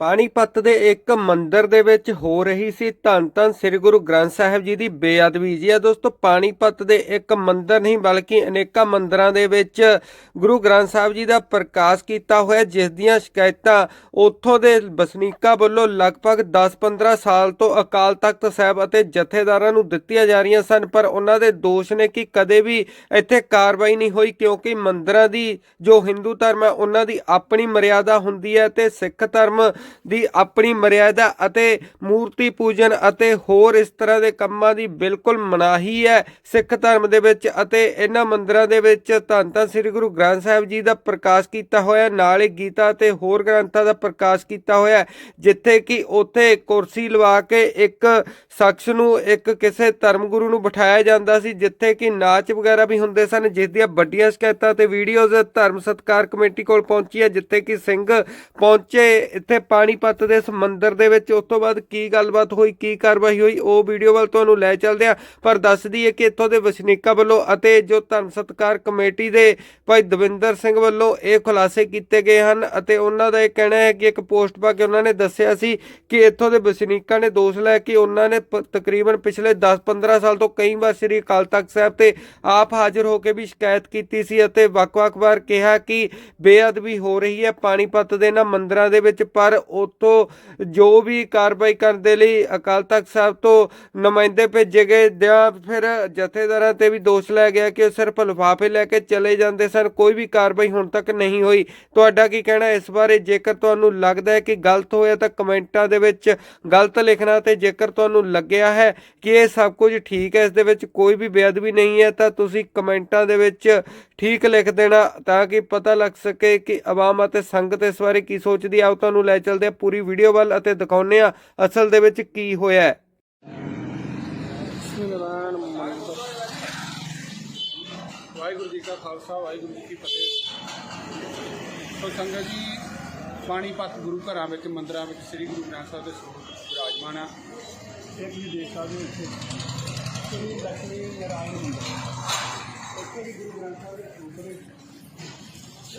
ਪਾਣੀਪਤ ਦੇ ਇੱਕ ਮੰਦਿਰ ਦੇ ਵਿੱਚ ਹੋ ਰਹੀ ਸੀ ਧੰਨ ਧੰਨ ਸ੍ਰੀ ਗੁਰੂ ਗ੍ਰੰਥ ਸਾਹਿਬ ਜੀ ਦੀ ਬੇਅਦਬੀ ਜੀ। ਆ ਦੋਸਤੋ, ਪਾਣੀਪਤ ਦੇ ਇੱਕ ਮੰਦਿਰ ਨਹੀਂ, ਬਲਕਿ ਅਨੇਕਾਂ ਮੰਦਿਰਾਂ ਦੇ ਵਿੱਚ ਗੁਰੂ ਗ੍ਰੰਥ ਸਾਹਿਬ ਜੀ ਦਾ ਪ੍ਰਕਾਸ਼ ਕੀਤਾ ਹੋਇਆ, ਜਿਸ ਦੀਆਂ ਸ਼ਿਕਾਇਤਾਂ ਉੱਥੋਂ ਦੇ ਵਸਨੀਕਾਂ ਵੱਲੋਂ ਲਗਭਗ 10-15 ਸਾਲ ਤੋਂ ਅਕਾਲ ਤਖਤ ਸਾਹਿਬ ਅਤੇ ਜਥੇਦਾਰਾਂ ਨੂੰ ਦਿੱਤੀਆਂ ਜਾ ਰਹੀਆਂ ਸਨ। ਪਰ ਉਹਨਾਂ ਦੇ ਦੋਸ਼ ਨੇ ਕਿ ਕਦੇ ਵੀ ਇੱਥੇ ਕਾਰਵਾਈ ਨਹੀਂ ਹੋਈ, ਕਿਉਂਕਿ ਮੰਦਿਰਾਂ ਦੀ ਜੋ ਹਿੰਦੂ ਧਰਮ ਹੈ, ਉਹਨਾਂ ਦੀ ਆਪਣੀ ਮਰਿਆਦਾ ਹੁੰਦੀ ਹੈ ਤੇ ਸਿੱਖ ਧਰਮ ਦੀ ਆਪਣੀ ਮਰਿਆਦਾ ਅਤੇ ਮੂਰਤੀ ਪੂਜਨ ਅਤੇ ਹੋਰ ਇਸ ਤਰ੍ਹਾਂ ਦੇ ਕੰਮਾਂ ਦੀ ਬਿਲਕੁਲ ਮਨਾਹੀ ਹੈ ਸਿੱਖ ਧਰਮ ਦੇ ਵਿੱਚ ਅਤੇ ਇਹਨਾਂ ਮੰਦਰਾਂ ਦੇ ਵਿੱਚ ਧੰਨ ਧੰਨ ਸ੍ਰੀ ਗੁਰੂ ਗ੍ਰੰਥ ਸਾਹਿਬ ਜੀ ਦਾ ਪ੍ਰਕਾਸ਼ ਕੀਤਾ ਹੋਇਆ, ਨਾਲ ਹੀ ਗੀਤਾ ਤੇ ਹੋਰ ਗ੍ਰੰਥਾਂ ਦਾ ਪ੍ਰਕਾਸ਼ ਕੀਤਾ ਹੋਇਆ ਜਿੱਥੇ ਕਿ ਉੱਥੇ ਕੁਰਸੀ ਲਵਾ ਕੇ ਇੱਕ ਸ਼ਖਸ ਨੂੰ ਇੱਕ ਕਿਸੇ ਧਰਮ ਗੁਰੂ ਨੂੰ ਬਿਠਾਇਆ ਜਾਂਦਾ ਸੀ, ਜਿੱਥੇ ਕਿ ਨਾਚ ਵਗੈਰਾ ਵੀ ਹੁੰਦੇ ਸਨ, ਜਿਸ ਦੀਆਂ ਵੱਡੀਆਂ ਸ਼ਿਕਾਇਤਾਂ ਤੇ ਵੀਡੀਓਜ਼ ਧਰਮ ਸਤਕਾਰ ਕਮੇਟੀ ਕੋਲ ਪਹੁੰਚੀ ਹੈ, ਜਿੱਥੇ ਕਿ ਸਿੰਘ ਪਹੁੰਚੇ, ਇੱਥੇ ਪਾਣੀਪਤ ਦੇ ਇਸ ਮੰਦਿਰ ਦੇ ਵਿੱਚ। ਉਸ ਤੋਂ ਬਾਅਦ ਕੀ ਗੱਲਬਾਤ ਹੋਈ, ਕੀ ਕਾਰਵਾਈ ਹੋਈ, ਉਹ ਵੀਡੀਓ ਵੱਲ ਤੁਹਾਨੂੰ ਲੈ ਚੱਲਦੇ ਆ ਪਰ ਦੱਸਦੀ ਹੈ ਕਿ ਇੱਥੋਂ ਦੇ ਵਸਨੀਕਾਂ ਵੱਲੋਂ ਅਤੇ ਜੋ ਧਰਮ ਸਤਕਾਰ ਕਮੇਟੀ ਦੇ ਭਾਈ ਦਵਿੰਦਰ ਸਿੰਘ ਵੱਲੋਂ ਇਹ ਖੁਲਾਸੇ ਕੀਤੇ ਗਏ ਹਨ ਅਤੇ ਉਹਨਾਂ ਦਾ ਇਹ ਕਹਿਣਾ ਹੈ ਕਿ ਇੱਕ ਪੋਸਟ ਪਾ ਕੇ ਉਹਨਾਂ ਨੇ ਦੱਸਿਆ ਸੀ ਕਿ ਇੱਥੋਂ ਦੇ ਵਸਨੀਕਾਂ ਨੇ ਦੋਸ਼ ਲਾਇਆ ਕਿ ਉਹਨਾਂ ਨੇ ਪ- ਤਕਰੀਬਨ ਪਿਛਲੇ 10-15 ਸਾਲ ਤੋਂ ਕਈ ਵਾਰ ਸ੍ਰੀ ਅਕਾਲ ਤਖਤ ਸਾਹਿਬ ਤੇ ਆਪ ਹਾਜ਼ਰ ਹੋ ਕੇ ਵੀ ਸ਼ਿਕਾਇਤ ਕੀਤੀ ਸੀ ਅਤੇ ਵੱਖ-ਵੱਖ ਵਾਰ ਕਿਹਾ ਕਿ ਬੇਅਦਬੀ ਹੋ ਰਹੀ ਹੈ, ਪਾਣੀਪਤ ਦੇ ਨਾ ਮੰਦਰਾਂ ਦੇ ਵਿੱਚ, ਪਰ ਉਤੋਂ ਜੋ ਵੀ ਕਾਰਵਾਈ ਕਰਨ ਦੇ ਲਈ ਅਕਾਲ ਤਖਤ ਸਾਹਿਬ ਤੋਂ ਨੁਮਾਇੰਦੇ ਭੇਜੇ ਗਏ ਜਾਂ ਫਿਰ ਜਥੇਦਾਰਾਂ ਤੇ ਵੀ ਦੋਸ਼ ਲਾਇਆ ਗਿਆ ਕਿ ਉਹ ਸਿਰਫ ਲਿਫਾਫੇ ਲੈ ਕੇ ਚਲੇ ਜਾਂਦੇ ਸਨ। ਕੋਈ ਵੀ ਕਾਰਵਾਈ ਹੁਣ ਤੱਕ ਨਹੀਂ ਹੋਈ। ਤੁਹਾਡਾ ਕੀ ਕਹਿਣਾ ਇਸ ਬਾਰੇ? ਜੇਕਰ ਤੁਹਾਨੂੰ ਲੱਗਦਾ ਹੈ ਕਿ ਗਲਤ ਹੋਇਆ ਤਾਂ ਕਮੈਂਟਾਂ ਦੇ ਵਿੱਚ ਗਲਤ ਲਿਖਣਾ ਤੇ ਜੇਕਰ ਤੁਹਾਨੂੰ ਲੱਗਿਆ ਹੈ ਕਿ ਇਹ ਸਭ ਕੁਝ ਠੀਕ ਹੈ, ਇਸ ਦੇ ਵਿੱਚ ਕੋਈ ਵੀ ਬੇਅਦਬੀ ਨਹੀਂ ਹੈ, ਤਾਂ ਤੁਸੀਂ ਕਮੈਂਟਾਂ ਦੇ ਵਿੱਚ ਠੀਕ ਲਿਖ ਦੇਣਾ ਤਾਂ ਕਿ ਪਤਾ ਲੱਗ ਸਕੇ ਕਿ ਆਵਾਮ ਅਤੇ ਸੰਗਤ ਇਸ ਬਾਰੇ ਕੀ ਸੋਚਦੀ ਹੈ। ਆਓ ਤੁਹਾਨੂੰ ਲੈ ਚੱਲ ਚੱਲਦੇ ਹਾਂ ਪੂਰੀ ਵੀਡੀਓ ਵੱਲ ਅਤੇ ਦਿਖਾਉਂਦੇ ਹਾਂ ਅਸਲ ਦੇ ਵਿੱਚ ਕੀ ਹੋਇਆ ਹੈ। ਵਾਹਿਗੁਰੂ ਜੀ ਕਾ ਖਾਲਸਾ ਵਾਹਿਗੁਰੂ ਜੀ ਕੀ ਫਤਿਹ। ਸੋ ਸੰਗਤ ਜੀ ਪਾਣੀਪਤ ਗੁਰੂ ਘਰਾਂ ਵਿੱਚ ਮੰਦਰਾਂ ਵਿੱਚ ਸ੍ਰੀ ਗੁਰੂ ਗ੍ਰੰਥ ਸਾਹਿਬ ਦੇ ਸਰੂਪ ਵਿਰਾਜਮਾਨ ਆ ਇੱਕ ਵੀ ਦੇਖ ਸਕਦੇ ਹੋ ਇੱਥੇ। ਸ੍ਰੀ ਲక్ష్ਮੀ ਨਾਰਾਇਣ ਮੰਦਰ ਇੱਥੇ ਵੀ ਗੁਰੂ ਗ੍ਰੰਥ ਸਾਹਿਬ ਦੇ ਸਰੂਪ ਵਿੱਚ।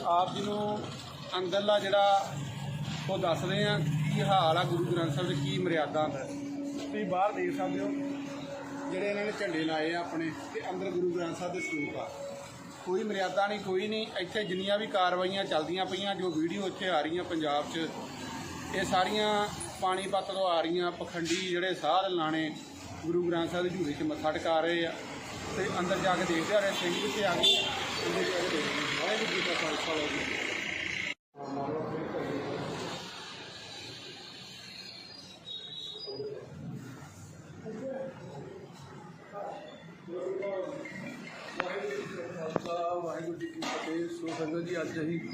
ਆਪ ਜੀ ਨੂੰ ਅੰਦਰਲਾ ਜਿਹੜਾ ਉਹ ਦੱਸਦੇ ਆ ਕੀ ਹਾਲ ਆ ਗੁਰੂ ਗ੍ਰੰਥ ਸਾਹਿਬ ਦੇ, ਕੀ ਮਰਿਆਦਾ। ਤੁਸੀਂ ਬਾਹਰ ਦੇਖ ਸਕਦੇ ਹੋ, ਜਿਹੜੇ ਇਹਨਾਂ ਨੇ ਝੰਡੇ ਲਾਏ ਆ ਆਪਣੇ ਤੇ ਅੰਦਰ ਗੁਰੂ ਗ੍ਰੰਥ ਸਾਹਿਬ ਦੇ ਸਰੂਪ ਆ। ਕੋਈ ਮਰਿਆਦਾ ਨਹੀਂ, ਕੋਈ ਨਹੀਂ। ਇੱਥੇ ਜਿੰਨੀਆਂ ਵੀ ਕਾਰਵਾਈਆਂ ਚੱਲਦੀਆਂ ਪਈਆਂ, ਜੋ ਵੀਡੀਓ ਇੱਥੇ ਆ ਰਹੀਆਂ ਪੰਜਾਬ 'ਚ, ਇਹ ਸਾਰੀਆਂ ਪਾਣੀਪਤ ਤੋਂ ਆ ਰਹੀਆਂ, ਪਖੰਡੀ ਜਿਹੜੇ ਸਾਧ ਲਾਣੇ ਗੁਰੂ ਗ੍ਰੰਥ ਸਾਹਿਬ ਦੀ ਝੂੜੀ 'ਚ ਮੱਥਾ ਟਿਕਾ ਰਹੇ ਆ। ਤੇ ਅੰਦਰ ਜਾ ਕੇ ਦੇਖਦੇ ਆ ਰਹੇ, ਸਿੰਘ ਕਿੱਥੇ ਆ ਗਏ ਅੰਦਰ ਜਾ ਕੇ ਦੇਖਦੇ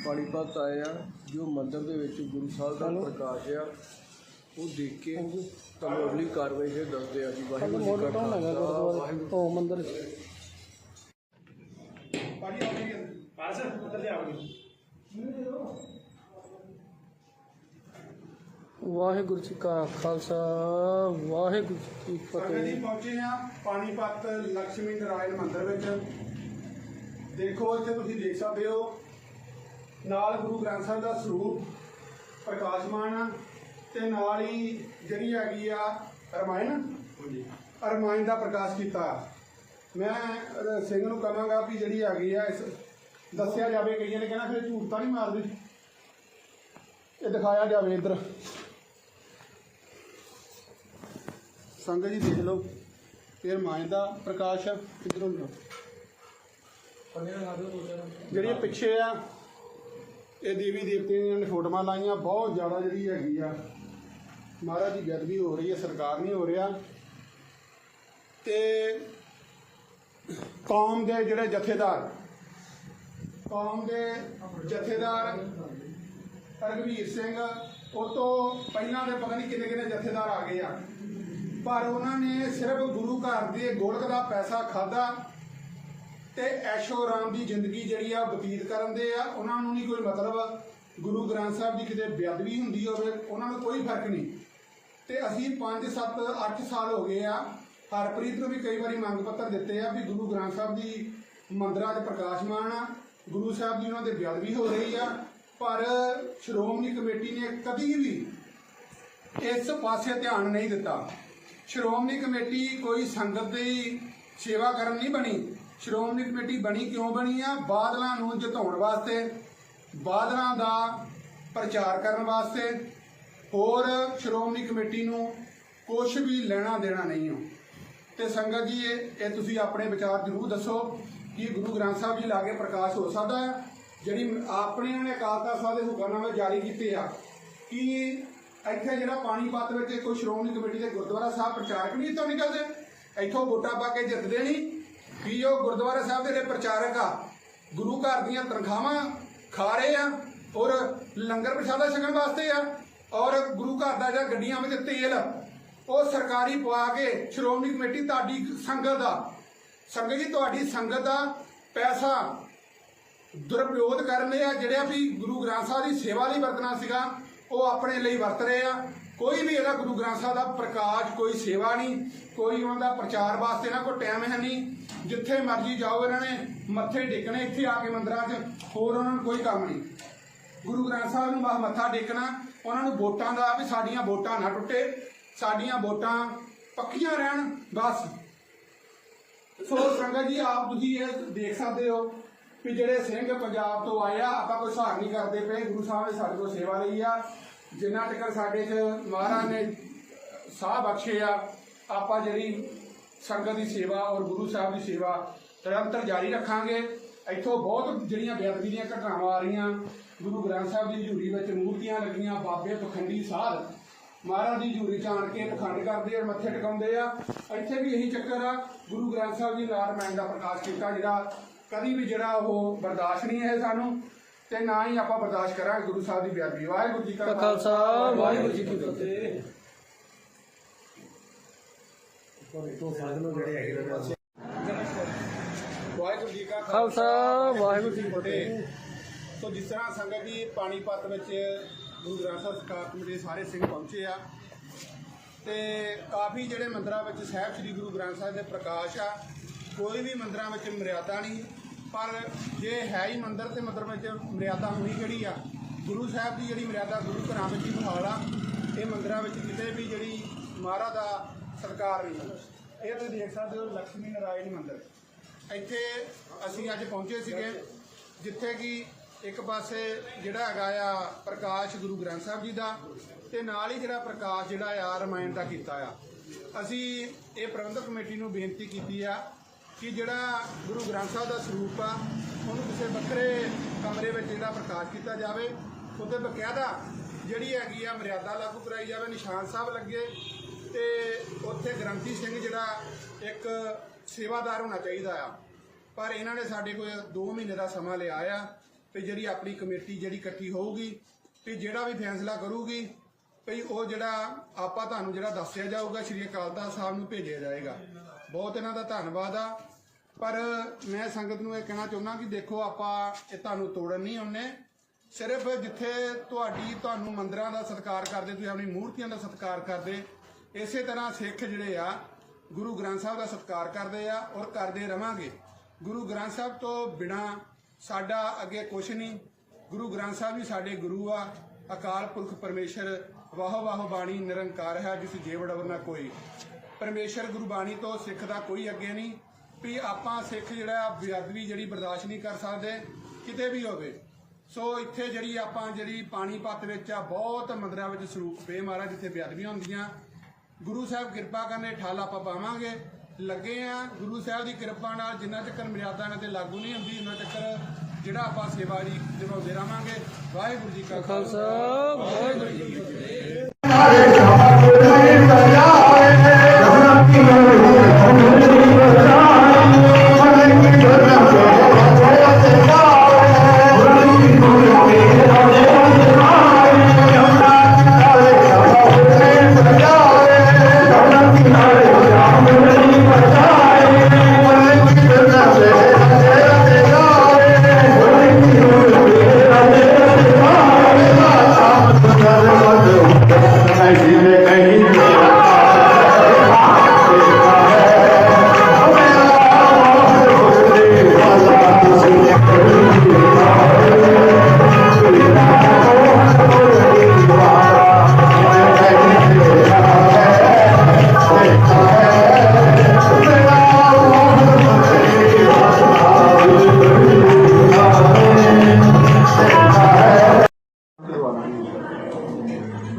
ਪਾਣੀਪਤ ਆਏ ਆ ਜੋ ਮੰਦਿਰ ਦੇ ਵਿੱਚ ਗੁਰੂ ਸਾਹਿਬ ਦਾ ਪ੍ਰਕਾਸ਼ ਆ ਉਹ ਦੇਖ ਕੇ ਤੁਹਾਨੂੰ ਅਗਲੀ ਕਾਰਵਾਈ ਫਿਰ ਦੱਸਦੇ ਆ ਜੀ ਵਾਹਿਗੁਰੂ ਜੀ ਕਾ ਖਾਲਸਾ ਵਾਹਿਗੁਰੂ। ਉਹ ਮੰਦਰ ਵਾਹਿਗੁਰੂ ਜੀ ਕਾ ਖਾਲਸਾ ਵਾਹਿਗੁਰੂ ਜੀ ਕੀ ਸੰਗਤ ਜੀ ਫਤਿਹ ਪਹੁੰਚੇ ਆ ਪਾਣੀਪਤ ਲక్ష్ਮੀ ਨਾਰਾਇਣ ਮੰਦਿਰ ਵਿੱਚ। ਦੇਖੋ ਇੱਥੇ ਤੁਸੀਂ ਦੇਖ ਸਕਦੇ ਹੋ ਨਾਲ ਗੁਰੂ ਗ੍ਰੰਥ ਸਾਹਿਬ ਦਾ ਸਰੂਪ ਪ੍ਰਕਾਸ਼ਮਾਨ ਆ ਤੇ ਨਾਲ ਹੀ ਜਿਹੜੀ ਹੈਗੀ ਆ ਰਮਾਇਣ ਰਮਾਇਣ ਦਾ ਪ੍ਰਕਾਸ਼ ਕੀਤਾ। ਮੈਂ ਸਿੰਘ ਨੂੰ ਕਹਾਂਗਾ ਵੀ ਜਿਹੜੀ ਹੈਗੀ ਆ ਇਸ ਦੱਸਿਆ ਜਾਵੇ ਕਈਆਂ ਨੇ ਕਹਿਣਾ ਫਿਰ ਝੂਠ ਤਾਂ ਨਹੀਂ ਮਾਰਦੇ। ਇਹ ਦਿਖਾਇਆ ਜਾਵੇ ਇੱਧਰ। ਸੰਗਤ ਜੀ ਦੇਖ ਲਓ ਇਹ ਰਮਾਇਣ ਦਾ ਪ੍ਰਕਾਸ਼ ਆ ਇਧਰੋਂ ਜਿਹੜੀ ਇਹ ਪਿੱਛੇ ਆ ਇਹ ਦੇਵੀ ਦੇਵਤਿਆਂ ਦੀਆਂ ਫੋਟੋਆਂ ਲਾਈਆਂ, ਬਹੁਤ ਜ਼ਿਆਦਾ ਜਿਹੜੀ ਹੈਗੀ ਆ, ਮਹਾਰਾਜ ਦੀ ਗਦਵੀ ਹੋ ਰਹੀ ਹੈ, ਸਰਕਾਰ ਨਹੀਂ ਹੋ ਰਿਹਾ। ਤੇ ਕੌਮ ਦੇ ਜਿਹੜੇ ਜਥੇਦਾਰ, ਕੌਮ ਦੇ ਜਥੇਦਾਰ ਰਘਵੀਰ ਸਿੰਘ, ਉਹ ਤੋਂ ਪਹਿਲਾਂ ਦੇ ਪਤਾ ਨਹੀਂ ਕਿੰਨੇ ਕਿੰਨੇ ਜਥੇਦਾਰ ਆ ਗਏ ਆ। ਪਰ ਉਹਨਾਂ ਨੇ ਸਿਰਫ ਗੁਰੂ ਘਰ ਦੇ ਗੋਲਕ ਦਾ ਪੈਸਾ ਖਾਦਾ ਤੇ ਐਸ਼ੋ ਰਾਮ ਦੀ ਜ਼ਿੰਦਗੀ ਜਿਹੜੀ ਆ ਬਤੀਤ ਕਰਨ ਦੇ ਆ। ਉਹਨਾਂ ਨੂੰ ਨਹੀਂ ਕੋਈ ਮਤਲਬ। ਗੁਰੂ ਗ੍ਰੰਥ ਸਾਹਿਬ ਦੀ ਕਿਤੇ ਬੇਅਦਬੀ ਹੁੰਦੀ ਹੋਵੇ, ਉਹਨਾਂ ਨੂੰ ਕੋਈ ਫ਼ਰਕ ਨਹੀਂ। ਤੇ ਅਸੀਂ 5 7 8 ਸਾਲ ਹੋ ਗਏ ਆ। ਹਰਪ੍ਰੀਤ ਨੂੰ ਵੀ ਕਈ ਵਾਰੀ ਮੰਗ ਪੱਤਰ ਦਿੱਤੇ ਆ ਵੀ ਗੁਰੂ ਗ੍ਰੰਥ ਸਾਹਿਬ ਦੀ ਮੰਦਰਾਂ 'ਚ ਪ੍ਰਕਾਸ਼ਮਾਨ ਆ। ਗੁਰੂ ਸਾਹਿਬ ਦੀ ਉਹਨਾਂ ਦੇ ਬੇਅਦਬੀ ਹੋ ਰਹੀ ਆ। ਪਰ ਸ਼੍ਰੋਮਣੀ ਕਮੇਟੀ ਨੇ ਕਦੀ ਵੀ ਇਸ ਪਾਸੇ ਧਿਆਨ ਨਹੀਂ ਦਿੱਤਾ। ਸ਼੍ਰੋਮਣੀ ਕਮੇਟੀ ਕੋਈ ਸੰਗਤ ਦੀ ਸੇਵਾ ਕਰਨ ਨਹੀਂ ਬਣੀ। ਸ਼੍ਰੋਮਣੀ ਕਮੇਟੀ ਬਣੀ ਕਿਉਂ ਬਣੀ ਆ? ਬਾਦਲਾਂ ਨੂੰ ਜਿਤਾਉਣ ਵਾਸਤੇ, ਬਾਦਲਾਂ ਦਾ ਪ੍ਰਚਾਰ ਕਰਨ ਵਾਸਤੇ। ਹੋਰ ਸ਼੍ਰੋਮਣੀ ਕਮੇਟੀ ਨੂੰ ਕੁਝ ਵੀ ਲੈਣਾ ਦੇਣਾ ਨਹੀਂ ਹੋ ਤੇ ਸੰਗਤ ਜੀ, ਇਹ ਇਹ ਤੁਸੀਂ ਆਪਣੇ ਵਿਚਾਰ ਜ਼ਰੂਰ ਦੱਸੋ ਕਿ ਗੁਰੂ ਗ੍ਰੰਥ ਸਾਹਿਬ ਜੀ ਲਾਗੇ ਪ੍ਰਕਾਸ਼ ਹੋ ਸਕਦਾ ਹੈ ਜਿਹੜੀ ਆਪਣੇ ਨੇ ਅਕਾਲ ਤਖਤ ਸਾਹਿਬ ਦੇ ਹੁਕਮਨਾਮੇ ਜਾਰੀ ਕੀਤੇ ਆ, ਕਿ ਇੱਥੇ ਜਿਹੜਾ ਪਾਣੀਪਤ ਵਿੱਚ ਕੋਈ ਸ਼੍ਰੋਮਣੀ ਕਮੇਟੀ ਦੇ ਗੁਰਦੁਆਰਾ ਸਾਹਿਬ ਪ੍ਰਚਾਰਕ ਨਹੀਂ ਇੱਥੋਂ ਨਿਕਲਦੇ? ਇੱਥੋਂ ਵੋਟਾਂ ਪਾ ਕੇ ਜਿੱਤਦੇ ਨਹੀਂ ਵੀ ਉਹ ਗੁਰਦੁਆਰਾ ਸਾਹਿਬ ਦੇ ਜਿਹੜੇ ਪ੍ਰਚਾਰਕ ਆ, ਗੁਰੂ ਘਰ ਦੀਆਂ ਤਨਖਾਹਾਂ ਖਾ ਰਹੇ ਆ ਔਰ ਲੰਗਰ ਪ੍ਰਸ਼ਾਦਾ ਛਕਣ ਵਾਸਤੇ ਆ ਔਰ ਗੁਰੂ ਘਰ ਦਾ ਜਿਹੜਾ ਗੱਡੀਆਂ ਵਿੱਚ ਤੇਲ, ਉਹ ਸਰਕਾਰੀ ਪਵਾ ਕੇ ਸ਼੍ਰੋਮਣੀ ਕਮੇਟੀ ਤੁਹਾਡੀ ਸੰਗਤ ਦਾ, ਸੰਗਤ ਜੀ, ਤੁਹਾਡੀ ਸੰਗਤ ਦਾ ਪੈਸਾ ਦੁਰਪਯੋਗ ਕਰਨੇ ਆ। ਜਿਹੜੇ ਵੀ ਗੁਰੂ ਗ੍ਰੰਥ ਸਾਹਿਬ ਦੀ ਸੇਵਾ ਲਈ ਵਰਤਣਾ ਸੀਗਾ, ਉਹ ਆਪਣੇ ਲਈ ਵਰਤ ਰਹੇ ਆ। ਕੋਈ ਵੀ ਇਹਦਾ ਗੁਰੂ ਗ੍ਰੰਥ ਸਾਹਿਬ ਦਾ ਪ੍ਰਕਾਸ਼, ਕੋਈ ਸੇਵਾ ਨਹੀਂ, ਕੋਈ ਉਹਨਾਂ ਦਾ ਪ੍ਰਚਾਰ ਵਾਸਤੇ ਨਾ ਕੋਈ ਟਾਈਮ ਹੈ ਨਹੀਂ। ਜਿੱਥੇ ਮਰਜ਼ੀ ਜਾਓ ਇਹਨਾਂ ਨੇ, ਮੱਥੇ ਟੇਕਣੇ, ਇੱਥੇ ਆ ਕੇ ਮੰਦਰਾਂ 'ਚ ਹੋਰ ਉਹਨਾਂ ਨੂੰ ਕੋਈ ਕੰਮ ਨਹੀਂ। ਗੁਰੂ ਗ੍ਰੰਥ ਸਾਹਿਬ ਨੂੰ ਬਸ ਮੱਥਾ ਟੇਕਣਾ, ਉਹਨਾਂ ਨੂੰ ਵੋਟਾਂ ਦਾ ਵੀ ਸਾਡੀਆਂ ਵੋਟਾਂ ਨਾ ਟੁੱਟੇ, ਸਾਡੀਆਂ ਵੋਟਾਂ ਪੱਕੀਆਂ ਰਹਿਣ, ਬਸ। ਸੋ ਸੰਗਤ ਜੀ, ਆਪ ਤੁਸੀਂ ਇਹ ਦੇਖ ਸਕਦੇ ਹੋ ਵੀ ਜਿਹੜੇ ਸਿੰਘ ਪੰਜਾਬ ਤੋਂ ਆਏ ਆ, ਆਪਾਂ ਕੋਈ ਹਿਸਾਬ ਨਹੀਂ ਕਰਦੇ ਪਏ, ਗੁਰੂ ਸਾਹਿਬ ਨੇ ਸਾਡੇ ਕੋਲ ਸੇਵਾ ਲਈ ਆ। ਜਿੰਨਾ ਤੱਕ ਸਾਡੇ 'ਚ ਮਹਾਰਾਜ ਨੇ ਸਾਹ ਬਖਸ਼ੇ ਆ, ਆਪਾਂ ਜਿਹੜੀ ਸੰਗਤ ਦੀ ਸੇਵਾ ਔਰ ਗੁਰੂ ਸਾਹਿਬ ਦੀ ਸੇਵਾ ਨਿਰੰਤਰ ਜਾਰੀ ਰੱਖਾਂਗੇ। ਇੱਥੋਂ ਬਹੁਤ ਜਿਹੜੀਆਂ ਬੇਅਦਬੀ ਦੀਆਂ ਘਟਨਾਵਾਂ ਆ ਰਹੀਆਂ, ਗੁਰੂ ਗ੍ਰੰਥ ਸਾਹਿਬ ਦੀ ਹਜ਼ੂਰੀ ਵਿੱਚ ਮੂਰਤੀਆਂ ਲੱਗੀਆਂ, ਬਾਬੇ ਪਖੰਡੀ ਸਾਧ। ਮਹਾਰਾਜ ਦੀ ਹਜ਼ੂਰੀ 'ਚ ਆਣ ਕੇ ਪਖੰਡ ਕਰਦੇ ਔਰ ਮੱਥੇ ਟਿਕਾਉਂਦੇ ਆ। ਇੱਥੇ ਵੀ ਇਹੀ ਚੱਕਰ ਆ, ਗੁਰੂ ਗ੍ਰੰਥ ਸਾਹਿਬ ਜੀ ਲਾਰ ਮੈਨ ਦਾ ਪ੍ਰਕਾਸ਼ ਕੀਤਾ, ਜਿਹੜਾ ਕਦੀ ਵੀ ਜਿਹੜਾ ਉਹ ਬਰਦਾਸ਼ਤ ਨਹੀਂ ਹੈ ਸਾਨੂੰ। ਤੇ ਨਾ ਹੀ ਆਪਾਂ ਬਰਦਾਸ਼ਤ ਕਰਾਂਗੇ ਗੁਰੂ ਸਾਹਿਬ ਦੀ ਬੇਅਦਬੀ ਵਾਹਿਗੁਰੂ ਜੀ ਕਾ ਖਾਲਸਾ ਵਾਹਿਗੁਰੂ ਜੀ ਕੀ ਫਤਿਹ। ਵਾਹਿਗੁਰੂ ਜੀ ਕਾ ਖਾਲਸਾ ਵਾਹਿਗੁਰੂ ਜੀ ਕੀ ਫਤਿਹ। ਸੋ ਜਿਸ ਤਰ੍ਹਾਂ ਸੰਗਤ ਜੀ ਪਾਣੀਪਤ ਵਿੱਚ ਗੁਰੂ ਗ੍ਰੰਥ ਸਾਹਿਬ ਕਮੇਟੀ ਦੇ ਸਾਰੇ ਸਿੰਘ ਪਹੁੰਚੇ ਆ ਤੇ ਕਾਫੀ ਜਿਹੜੇ ਮੰਦਰਾਂ ਵਿੱਚ ਸਾਹਿਬ ਸ੍ਰੀ ਗੁਰੂ ਗ੍ਰੰਥ ਸਾਹਿਬ ਦੇ ਪ੍ਰਕਾਸ਼ ਆ ਕੋਈ ਵੀ ਮੰਦਰਾਂ ਵਿੱਚ ਮਰਿਆਦਾ ਨਹੀਂ। ਪਰ ਜੇ ਹੈ ਹੀ ਮੰਦਰ ਤੇ ਮੰਦਰ ਵਿੱਚ ਮਰਿਆਦਾ ਹੋਣੀ ਕਿਹੜੀ ਆ ਗੁਰੂ ਸਾਹਿਬ ਦੀ ਜਿਹੜੀ ਮਰਿਆਦਾ ਗੁਰੂ ਘਰਾਂ ਵਿੱਚ ਹੀ ਬਹਾਲ ਆ ਇਹ ਮੰਦਰਾਂ ਵਿੱਚ ਕਿਤੇ ਵੀ ਜਿਹੜੀ ਮਹਾਰਾਜ ਦਾ ਸਤਿਕਾਰ ਨਹੀਂ ਇਹ ਤੁਸੀਂ ਦੇਖ ਸਕਦੇ ਹੋ ਲక్ష్ਮੀ ਨਾਰਾਇਣ ਮੰਦਿਰ। ਇੱਥੇ ਅਸੀਂ ਅੱਜ ਪਹੁੰਚੇ ਸੀਗੇ ਜਿੱਥੇ ਕਿ ਇੱਕ ਪਾਸੇ ਜਿਹੜਾ ਹੈਗਾ ਆ ਪ੍ਰਕਾਸ਼ ਗੁਰੂ ਗ੍ਰੰਥ ਸਾਹਿਬ ਜੀ ਦਾ ਤੇ ਨਾਲ ਹੀ ਜਿਹੜਾ ਪ੍ਰਕਾਸ਼ ਜਿਹੜਾ ਆ ਰਮਾਇਣ ਦਾ ਕੀਤਾ ਆ। ਅਸੀਂ ਇਹ ਪ੍ਰਬੰਧਕ ਕਮੇਟੀ ਨੂੰ ਬੇਨਤੀ ਕੀਤੀ ਆ ਕਿ ਜਿਹੜਾ ਗੁਰੂ ਗ੍ਰੰਥ ਸਾਹਿਬ ਦਾ ਸਰੂਪ ਆ, ਉਹਨੂੰ ਕਿਸੇ ਵੱਖਰੇ ਕਮਰੇ ਵਿੱਚ ਜਿਹੜਾ ਪ੍ਰਕਾਸ਼ ਕੀਤਾ ਜਾਵੇ ਉੱਤੇ ਬਕਾਇਦਾ ਜਿਹੜੀ ਹੈਗੀ ਆ ਮਰਿਆਦਾ ਲਾਗੂ ਕਰਾਈ ਜਾਵੇ, ਨਿਸ਼ਾਨ ਸਾਹਿਬ ਲੱਗੇ, ਤੇ ਉੱਥੇ ਗ੍ਰੰਥੀ ਸਿੰਘ ਜਿਹੜਾ ਇੱਕ ਸੇਵਾਦਾਰ ਹੋਣਾ ਚਾਹੀਦਾ ਆ। ਪਰ ਇਹਨਾਂ ਨੇ ਸਾਡੇ ਕੋਲ 2 ਮਹੀਨੇ ਦਾ ਸਮਾਂ ਲਿਆ ਆ, ਤੇ ਜਿਹੜੀ ਆਪਣੀ ਕਮੇਟੀ ਜਿਹੜੀ ਇਕੱਠੀ ਹੋਊਗੀ, ਤੇ ਜਿਹੜਾ ਵੀ ਫੈਸਲਾ ਕਰੂਗੀ, ਭਈ ਉਹ ਜਿਹੜਾ ਆਪਾਂ ਤੁਹਾਨੂੰ ਜਿਹੜਾ ਦੱਸਿਆ ਜਾਊਗਾ, ਸ਼੍ਰੀ ਅਕਾਲ ਤਖਤ ਸਾਹਿਬ ਨੂੰ ਭੇਜਿਆ ਜਾਏਗਾ। ਬਹੁਤ ਇਹਨਾਂ ਦਾ ਧੰਨਵਾਦ ਆ। ਪਰ ਮੈਂ ਸੰਗਤ ਨੂੰ ਇਹ ਕਹਿਣਾ ਚਾਹੁੰਦਾ ਕਿ ਦੇਖੋ, ਆਪਾਂ ਇਹ ਤੁਹਾਨੂੰ ਤੋੜਨ ਨਹੀਂ ਆਉਨੇ ਸਿਰਫ ਜਿੱਥੇ ਤੁਹਾਡੀ, ਤੁਹਾਨੂੰ ਮੰਦਰਾਂ ਦਾ ਸਤਿਕਾਰ ਕਰਦੇ, ਤੁਸੀਂ ਆਪਣੀ ਮੂਰਤੀਆਂ ਦਾ ਸਤਿਕਾਰ ਕਰਦੇ, ਇਸੇ ਤਰ੍ਹਾਂ ਸਿੱਖ ਜਿਹੜੇ ਆ, ਗੁਰੂ ਗ੍ਰੰਥ ਸਾਹਿਬ ਦਾ ਸਤਿਕਾਰ ਕਰਦੇ ਆ ਔਰ ਕਰਦੇ ਰਵਾਂਗੇ। ਗੁਰੂ ਗ੍ਰੰਥ ਸਾਹਿਬ ਤੋਂ ਬਿਨਾ ਸਾਡਾ ਅੱਗੇ ਕੁਛ ਨਹੀਂ। ਗੁਰੂ ਗ੍ਰੰਥ ਸਾਹਿਬ ਵੀ ਸਾਡੇ ਗੁਰੂ ਆ। ਅਕਾਲ ਪੁਰਖ ਪਰਮੇਸ਼ਰ ਵਾਹ ਵਾਹ ਬਾਣੀ ਨਿਰੰਕਾਰ ਹੈ, ਜਿਸ ਜੀਵ ਡਵਰ ਨਾ ਕੋਈ। ਪਰਮੇਸ਼ਰ ਗੁਰਬਾਣੀ ਤੋਂ ਸਿੱਖ ਦਾ ਕੋਈ ਅੱਗੇ ਨਹੀਂ, ਵੀ ਆਪਾਂ ਸਿੱਖ ਜਿਹੜਾ ਬੇਅਦਬੀ ਜਿਹੜੀ ਬਰਦਾਸ਼ਤ ਨਹੀਂ ਕਰ ਸਕਦੇ, ਕਿਤੇ ਵੀ ਹੋਵੇ। ਸੋ ਇੱਥੇ ਜਿਹੜੀ ਆਪਾਂ ਜਿਹੜੀ ਪਾਣੀਪਤ ਵਿੱਚ ਆ, ਬਹੁਤ ਮੰਦਰਾਂ ਵਿੱਚ ਸਰੂਪ ਪਏ ਮਹਾਰਾਜ, ਜਿੱਥੇ ਬੇਅਦਬੀਆਂ ਹੁੰਦੀਆਂ। ਗੁਰੂ ਸਾਹਿਬ ਕਿਰਪਾ ਕਰਨੇ ਠਾਲ ਆਪਾਂ ਪਾਵਾਂਗੇ। ਲੱਗੇ ਆ, ਗੁਰੂ ਸਾਹਿਬ ਦੀ ਕਿਰਪਾ ਨਾਲ ਜਿੰਨਾ ਚੱਕਰ ਮਰਿਆਦਾ ਇਹਨਾਂ ਤੇ ਲਾਗੂ ਨਹੀਂ ਹੁੰਦੀ, ਉਹਨਾਂ ਚੱਕਰ ਜਿਹੜਾ ਆਪਾਂ ਸੇਵਾ ਜੀ ਨਿਭਾਉਂਦੇ ਰਵਾਂਗੇ ਵਾਹਿਗੁਰੂ ਜੀ ਕਾ ਖਾਲਸਾ, ਵਾਹਿਗੁਰੂ ਜੀ ਕੀ ਫਤਿਹ।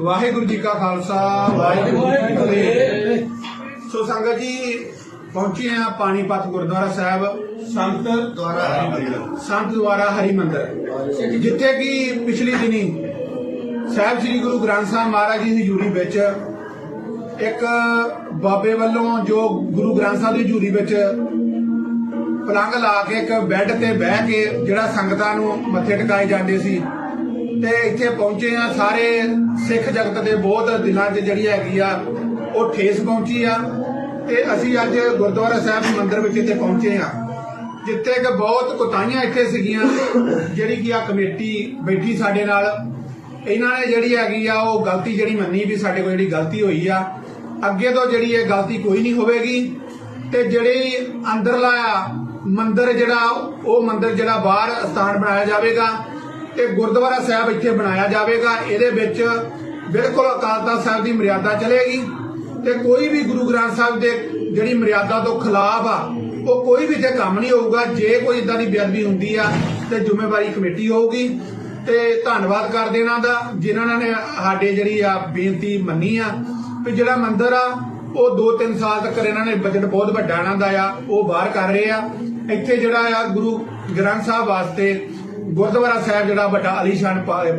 ਵਾਹਿਗੁਰੂ ਜੀ ਕਾ ਖਾਲਸਾ, ਵਾਹਿਗੁਰੂ ਜੀ ਕੀ ਫਤਿਹ। ਸੋ ਸੰਗਤ ਜੀ, ਪਹੁੰਚੇ ਆ ਪਾਣੀਪਤ ਗੁਰਦੁਆਰਾ ਸਾਹਿਬ, ਸੰਤ ਦੁਆਰਾ ਸੰਤ ਦੁਆਰਾ ਹਰੀ ਮੰਦਰ। ਜਿੱਥੇ ਕਿ ਪਿਛਲੀ ਦਿਨੀ ਸਾਹਿਬ ਸ੍ਰੀ ਗੁਰੂ ਗ੍ਰੰਥ ਸਾਹਿਬ ਮਹਾਰਾਜ ਜੀ ਦੀ ਹਜ਼ੂਰੀ ਵਿੱਚ ਇੱਕ ਬਾਬੇ ਵੱਲੋਂ ਜੋ ਗੁਰੂ ਗ੍ਰੰਥ ਸਾਹਿਬ ਦੀ ਹਜ਼ੂਰੀ ਵਿੱਚ ਪਲੰਗ ਲਾ ਕੇ ਇੱਕ ਬੈੱਡ ਤੇ ਬਹਿ ਕੇ ਜਿਹੜਾ ਸੰਗਤਾਂ ਨੂੰ ਮੱਥੇ ਟਿਕਾਏ ਜਾਂਦੇ ਸੀ ਤੇ ਇੱਥੇ ਪਹੁੰਚੇ ਆ ਸਾਰੇ ਸਿੱਖ ਜਗਤ ਦੇ ਬਹੁਤ ਦਿਲਾਂ 'ਚ ਜਿਹੜੀ ਹੈਗੀ ਆ, ਉਹ ਠੇਸ ਪਹੁੰਚੀ ਆ। ਤੇ ਅਸੀਂ ਅੱਜ ਗੁਰਦੁਆਰਾ ਸਾਹਿਬ ਮੰਦਿਰ ਵਿੱਚ ਇੱਥੇ ਪਹੁੰਚੇ ਆ, ਜਿੱਥੇ ਕਿ ਬਹੁਤ ਕੁਤਾਈਆਂ ਇੱਥੇ ਸੀਗੀਆਂ, ਜਿਹੜੀ ਕਿ ਆ ਕਮੇਟੀ ਬੈਠੀ ਸਾਡੇ ਨਾਲ। ਇਹਨਾਂ ਨੇ ਜਿਹੜੀ ਹੈਗੀ ਆ, ਉਹ ਗਲਤੀ ਜਿਹੜੀ ਮੰਨੀ ਵੀ ਸਾਡੇ ਕੋਲ ਜਿਹੜੀ ਗਲਤੀ ਹੋਈ ਆ। ਅੱਗੇ ਤੋਂ ਜਿਹੜੀ ਇਹ ਗਲਤੀ ਕੋਈ ਨਹੀਂ ਹੋਵੇਗੀ। ਤੇ ਜਿਹੜੀ ਅੰਦਰਲਾ ਆ ਮੰਦਰ ਜਿਹੜਾ, ਉਹ ਮੰਦਰ ਜਿਹੜਾ ਬਾਹਰ ਸਥਾਨ ਬਣਾਇਆ ਜਾਵੇਗਾ। ਤੇ ਗੁਰਦੁਆਰਾ ਸਾਹਿਬ ਇੱਥੇ ਬਣਾਇਆ ਜਾਵੇਗਾ। ਇਹਦੇ ਵਿੱਚ ਬਿਲਕੁਲ ਅਕਾਲ ਤਖਤ ਸਾਹਿਬ ਦੀ ਮਰਿਆਦਾ ਚਲੇਗੀ ਤੇ ਕੋਈ ਵੀ ਗੁਰੂ ਗ੍ਰੰਥ ਸਾਹਿਬ ਦੇ ਜਿਹੜੀ ਮਰਿਆਦਾ ਤੋਂ ਖਿਲਾਫ ਆ, ਉਹ ਕੋਈ ਵੀ ਤੇ ਕੰਮ ਨਹੀਂ ਹੋਊਗਾ। ਜੇ ਕੋਈ ਇਦਾਂ ਦੀ ਬੇਅਦਬੀ ਹੁੰਦੀ ਆ, ਤੇ ਜ਼ਿੰਮੇਵਾਰੀ ਕਮੇਟੀ ਹੋਊਗੀ। ਤੇ ਧੰਨਵਾਦ ਕਰਦੇ ਇਹਨਾਂ ਦਾ, ਜਿਨ੍ਹਾਂ ਨੇ ਸਾਡੇ ਜਿਹੜੀ ਆ ਬੇਨਤੀ ਮੰਨੀ ਆ ਵੀ ਜਿਹੜਾ ਮੰਦਿਰ ਆ, ਉਹ 2-3 ਸਾਲ ਤੱਕ ਇਹਨਾਂ ਨੇ ਬਜਟ ਬਹੁਤ ਵੱਡਾ ਇਹਨਾਂ ਦਾ ਆ, ਉਹ ਬਾਹਰ ਕਰ ਰਹੇ ਆ। ਇੱਥੇ ਜਿਹੜਾ ਆ ਗੁਰੂ ਗ੍ਰੰਥ ਸਾਹਿਬ ਵਾਸਤੇ ਗੁਰਦੁਆਰਾ ਸਾਹਿਬ ਜਿਹੜਾ ਵੱਡਾ ਆਲੀਸ਼ਾਨ ਪਾ-